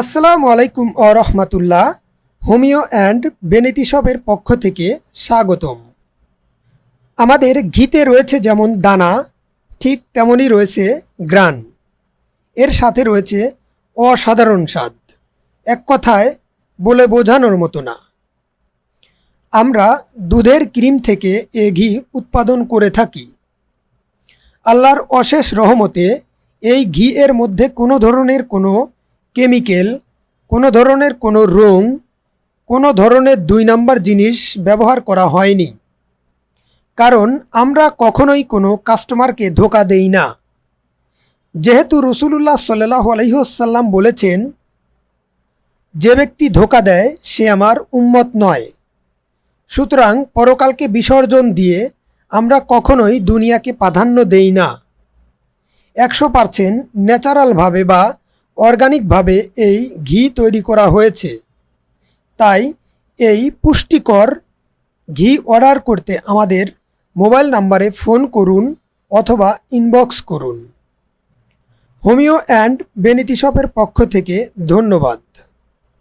আসসালামু আলাইকুম ও রহমাতুল্লাহ, হোমিও অ্যান্ড বেনিতি শপের পক্ষ থেকে স্বাগতম। আমাদের ঘিতে রয়েছে যেমন দানা, ঠিক তেমনই রয়েছে গ্রান। এর সাথে রয়েছে অসাধারণ স্বাদ, এক কথায় বলে বোঝানোর মতো না। আমরা দুধের ক্রিম থেকে এ ঘি উৎপাদন করে থাকি। আল্লাহর অশেষ রহমতে এই ঘি এর মধ্যে কোনো ধরনের কোনো কেমিক্যাল, কোনো ধরনের কোনো রং, কোনো ধরনের দুই নাম্বার জিনিস ব্যবহার করা হয়নি। কারণ আমরা কখনোই কোনো কাস্টমারকে ধোকা দেই না। যেহেতু রসুলুল্লাহ সাল্লাহ আলহিহসাল্লাম বলেছেন, যে ব্যক্তি ধোকা দেয়, সে আমার উম্মত নয়। সুতরাং পরকালকে বিসর্জন দিয়ে আমরা কখনোই দুনিয়াকে প্রাধান্য দেই না। একশো পারসেন্ট ন্যাচারালভাবে বা অর্গানিকভাবে এই ঘি তৈরি করা হয়েছে। তাই এই পুষ্টিকর ঘি অর্ডার করতে আমাদের মোবাইল নাম্বারে ফোন করুন অথবা ইনবক্স করুন। হোমিও অ্যান্ড বেনিতি শপের পক্ষ থেকে ধন্যবাদ।